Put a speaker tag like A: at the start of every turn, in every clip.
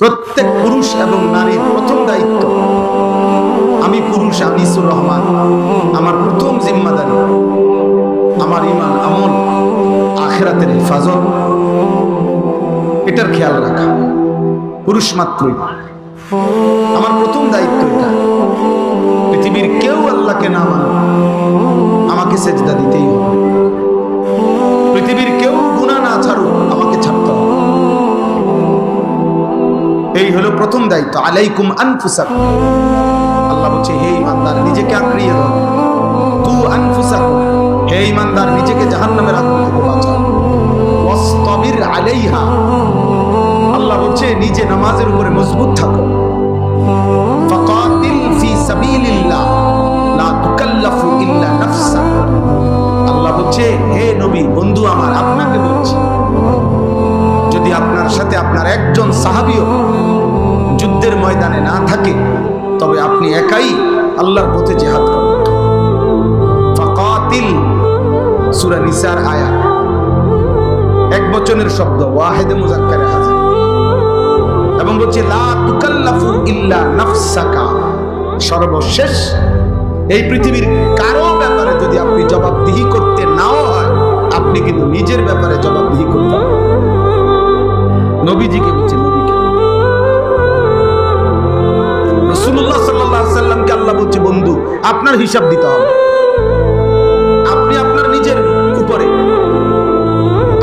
A: প্রত্যেক পুরুষ এবং নারীর প্রথম দায়িত্ব। আমি পুরুষ আনিসুর রহমান। আমার প্রথম জিম্মাদারি, আমার ইমান আমল, আখেরাতের হেফাজত। এটার খেয়াল রাখা। পুরুষ মাত্রই আমার প্রথম দায়িত্ব এটা। পৃথিবীর কেউ আল্লাহকে না মানে আমাকে সেজদা দিতেই হবে। পৃথিবীর কেউ গুণা না ছাড়ুক এই হলো প্রথম দায়িত্ব। আলাইকুম আনফুসাকুম। আল্লাহ বলছে, হে ইমানদার, নিজেকে আঁকড়িয়ে ধর। তু আনফুসাকুম। হে ইমানদার, নিজেকে জাহান্নামের আগুন থেকে বাঁচাও। ওয়াসতাবির আলাইহা। আল্লাহ বলছে, নিজে নামাজের উপরে মজবুত থাকো। ফাকাতিল ফি সাবিলিল্লাহ। লা তুকাল্লাফু ইল্লা নাফসা আল্লাহ বলছে, হে নবী, বন্ধু আমার, আপনাকে বলছি আপনার একজন সাহাবিও যুদ্ধের ময়দানে না থাকে, তবে আপনি একাই আল্লাহর পথে জেহাদ করেন। সূরা নিসার আয়াত এক বচনের শব্দ, ওয়াহেদে মুজাক্কারে হাজির। এবং বলছে সর্বশেষ এই পৃথিবীর কারও ব্যাপারে যদি আপনি জবাবদিহি করতে নাও হয়, আপনি কিন্তু নিজের ব্যাপারে জবাবদিহি করতে নবীজিকে বলছে, নবীকে। রসুল্লাহ সাল্লাহ সাল্লামকে আল্লাহ বলছে, বন্ধু, আপনার হিসাব দিতে হবে। আপনি আপনার নিজের উপরে,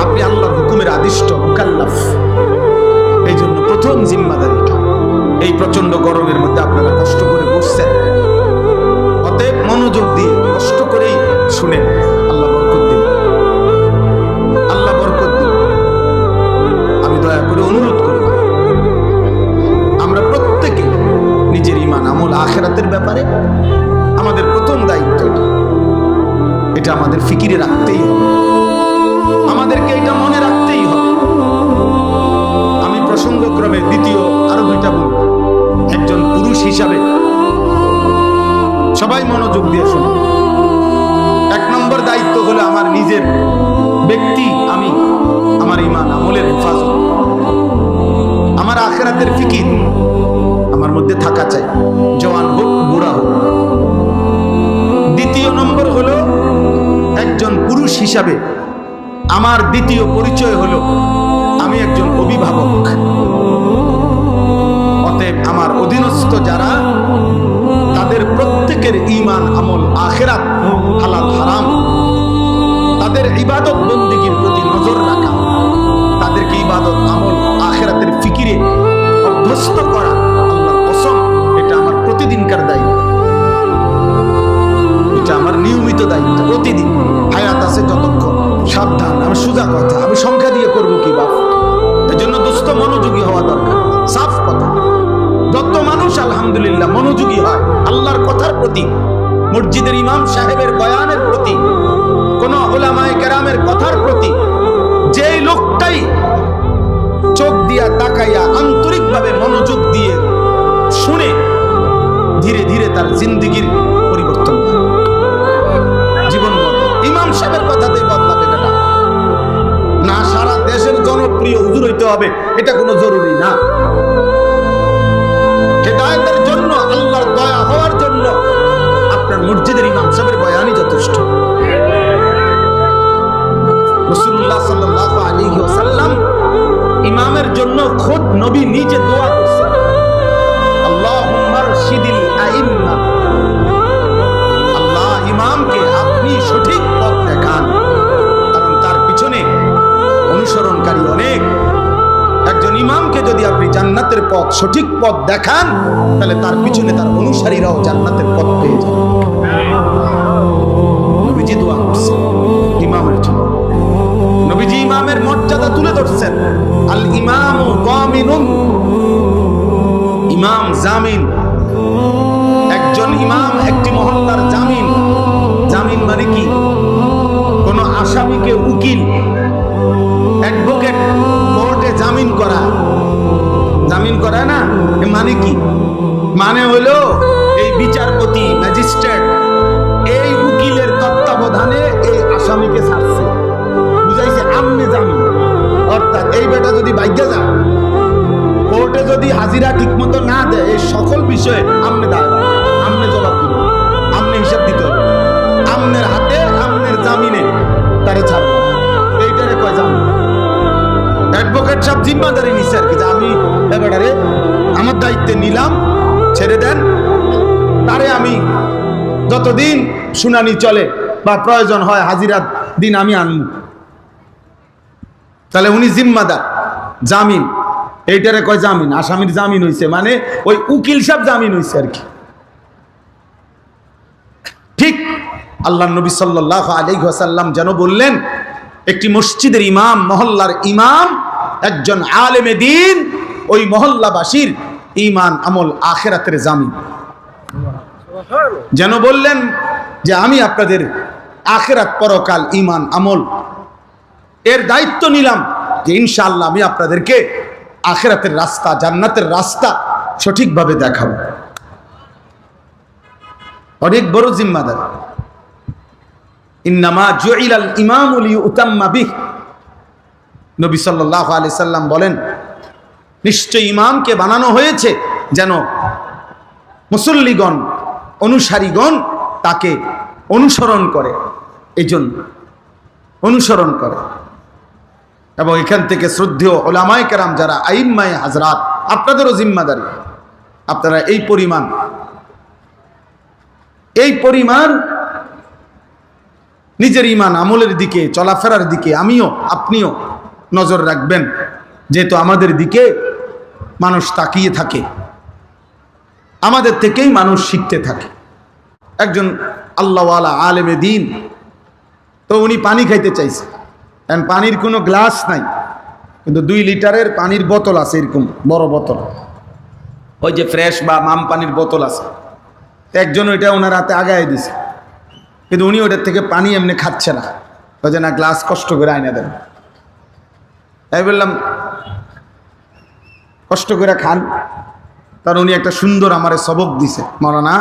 A: আপনি আল্লাহর হুকুমের আদিষ্ট, মুকাল্লাফ। এই জন্য প্রথম জিম্মাদারিটা, এই প্রচণ্ড গরমের মধ্যে আপনারা কষ্ট করে বসছেন। অতএব মনোযোগ দিয়ে কষ্ট করেই শুনেন। ব্যক্তি আমি, আমার ইমান আমলের হেফাজত। আমার আখেরাতের ফিকির আমার মধ্যে থাকা চাই। জওয়ান হোক, বুড়া হোক। দ্বিতীয় নম্বর হলো একজন পুরুষ হিসাবে আমার দ্বিতীয় পরিচয় হলো আমি একজন অভিভাবক। অতএব আমার অধীনস্থ যারা, তাদের প্রত্যেকের ইমান আমল, আখেরাত হালাল, হারাম তাদের ইবাদত বন্দিগির প্রতি নজর রাখা। তাদেরকে ইবাদত, আমল, আখেরাতের ফিকিরে অভ্যস্ত করা আল্লাহর কসম, এটা আমার প্রতিদিনকার দায়িত্ব। এটা আমার নিয়মিত দায়িত্ব, প্রতিদিন। হায়াত আছে যতক্ষণ। সাবধান, আমি সুজা কথা, আমি সংখ্যা দিয়ে করব কি বাপ? দুস্থ মনোযোগী হওয়া দরকার, সাফ কথা। যত মানুষ আলহামদুলিল্লাহ মনোযোগী হয়, আল্লাহর কথার প্রতি মসজিদের ইমাম সাহেবের বয়ানের প্রতি, কোন ওলামায় কেরামের কথার প্রতি যে লোকটাই চোখ দিয়া তাকাইয়া আন্তরিকভাবে মনোযোগ দিয়ে শুনে, ধীরে ধীরে তার জিন্দিগির পরিবর্তন হয়। জীবন ইমাম সাহেবের কথাতেই বদলাবে বেটা না, সারা দেশের জনপ্রিয় হুজুর হইতে হবে, এটা কোনো জরুরি না। হেদায়তের জন্য আল্লাহর মসজিদের ইমাম বয়ানই যথেষ্ট। ইমামের জন্য খোদ নবী নিজে দোয়া করছেন। আল্লাহ শিদিল পথ সঠিক পথ দেখান, তাহলে তার পিছনে তার অনুসারীরাও জান্নাতের পথ পেয়ে দোয়া করছেন, ইমামের মর্যাদা তুলে ধরছেন। আল ইমামু ইমাম জামিন। একজন ইমাম, একটি মহল্লার জামিন। জামিন মানে কি? কোন আসামিকে উকিল মানে হলো এই বিচারপতি ম্যাজিস্ট্রেট এই উকিলের তত্ত্বাবধানে এই আসামিকে ছাড়ছে। বুঝাইছে, আমনে জামিন অর্থাৎ এই বেটা যদি বাইকে যা কোর্টে যদি হাজিরা ঠিক মতো না দেয়, এই সকল বিষয়ে আমনে দায় আমনে জবাব দিব, আমনে হিসাব দিতে হবে। আমনের হাতে, আমনের জামিনে তারে ছাড়বো। এইটারে কয় জামিন অ্যাডভোকেট সব জিম্মাদারি নিচ্ছে আর কি, যে আমি এবারে আমার দায়িত্বে নিলাম ছেড়ে দেন। তারে আমি যতদিন শুনানি চলে বা প্রয়োজন হয় হাজিরার দিন আমি আনব। তাহলে উনি জিম্মাদার, জামিন। এইটারে কয় জামিন? আসামির জামিন হইছে। মানে ওই উকিল সাহেব জামিন হইছে আর কি। ঠিক আল্লাহ নবী সাল্লাহ আলী সাল্লাম যেন বললেন, একটি মসজিদের ইমাম, মহল্লার ইমাম, একজন আলেমে দিন, ওই মহল্লাবাসীর ইমান আমল, আখেরাতের জামিন। যেন বললেন যে আমি আপনাদের আখেরাত পরকাল ইমান আমল এর দায়িত্ব নিলাম যে ইনশাআল্লাহ আমি আপনাদেরকে আখেরাতের রাস্তা, জান্নাতের রাস্তা সঠিকভাবে দেখাবো। অনেক বড় জিম্মাদার। ইন্নামা জুইলাল ইমামুল ইউতাম্মা বিহ। নবী সাল্লাল্লাহু আলাইহি সাল্লাম বলেন নিশ্চয় ইমামকে বানানো হয়েছে যেন মুসল্লিগণ, অনুসারীগণ তাকে অনুসরণ করে। এই জন্য অনুসরণ করে। এবং এখান থেকে শ্রদ্ধেয় ওলামায় কেরাম যারা আইম্মায় হাজরাত, আপনাদেরও জিম্মাদারি। আপনারা এই পরিমাণ এই পরিমাণ নিজের ইমান আমলের দিকে, চলাফেরার দিকে আমিও, আপনিও নজর রাখবেন। যেহেতু আমাদের দিকে মানুষ তাকিয়ে থাকে। আমাদের থেকেই মানুষ শিখতে থাকে। একজন আল্লাহওয়ালা আলেমে দিন, তো উনি পানি খাইতে চাইছে। কারণ পানির কোনো গ্লাস নাই, কিন্তু দুই লিটারের পানির বোতল আছে এরকম বড় বোতল। ওই যে ফ্রেশ বা মাম পানির বোতল আছে। একজন ওইটা ওনার হাতে আগায় দিছে। কিন্তু উনি ওটার থেকে পানি এমনি খাচ্ছে না। ওই যে না, গ্লাস কষ্ট করে আইনা দেন। তাই বললাম কষ্ট করে খান। তার উনি একটা সুন্দর আমারে সবক দিছে। মরানা,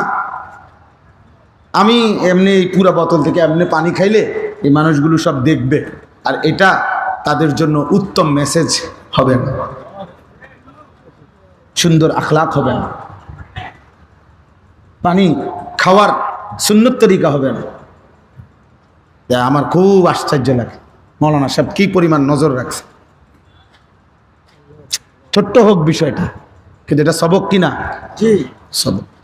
A: আমি এমনি এই পুরা বোতল থেকে এমনি পানি খাইলে এই মানুষগুলো সব দেখবে। আর এটা তাদের জন্য উত্তম মেসেজ হবে না। সুন্দর আখলাক হবে না। পানি খাওয়ার সুন্নত তরিকা হবে না। আমার খুব আশ্চর্য লাগে। মৌলানা সাহেব কি পরিমাণ নজর রাখছে। ছোট্ট হোক বিষয়টা কিন্তু এটা সবক কিনা?
B: জি।
A: সবক।